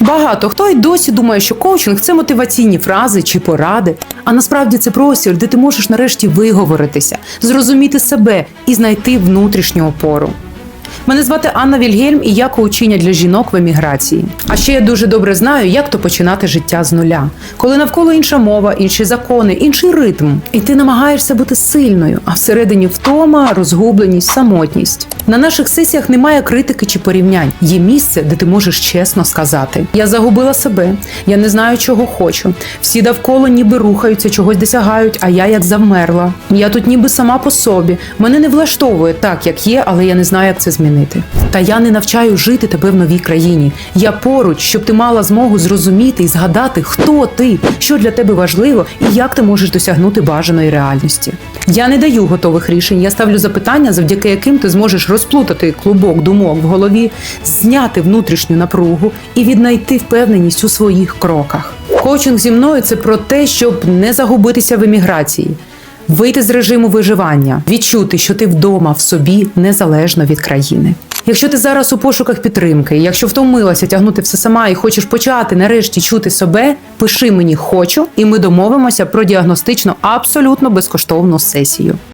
Багато хто й досі думає, що коучинг це мотиваційні фрази чи поради. А насправді це простір, де ти можеш нарешті виговоритися, зрозуміти себе і знайти внутрішню опору. Мене звати Анна Вільгельм, і я коучиня для жінок в еміграції. А ще я дуже добре знаю, як то починати життя з нуля, коли навколо інша мова, інші закони, інший ритм, і ти намагаєшся бути сильною, а всередині втома, розгубленість, самотність. На наших сесіях немає критики чи порівнянь. Є місце, де ти можеш чесно сказати: Я загубила себе, я не знаю, чого хочу. Всі довкола ніби рухаються, чогось досягають, а я як завмерла. Я тут ніби сама по собі. Мене не влаштовує так, як є, але я не знаю, як це змінити. Та я не навчаю жити тебе в новій країні. Я поруч, щоб ти мала змогу зрозуміти і згадати, хто ти, що для тебе важливо і як ти можеш досягнути бажаної реальності. Я не даю готових рішень. Я ставлю запитання, завдяки яким ти зможеш розплутати клубок думок в голові, зняти внутрішню напругу і віднайти впевненість у своїх кроках. Коучинг зі мною це про те, щоб не загубитися в еміграції. Вийти з режиму виживання, відчути, що ти вдома в собі незалежно від країни. Якщо ти зараз у пошуках підтримки, якщо втомилася тягнути все сама і хочеш почати нарешті чути себе, пиши мені хочу, і ми домовимося про діагностичну абсолютно безкоштовну сесію.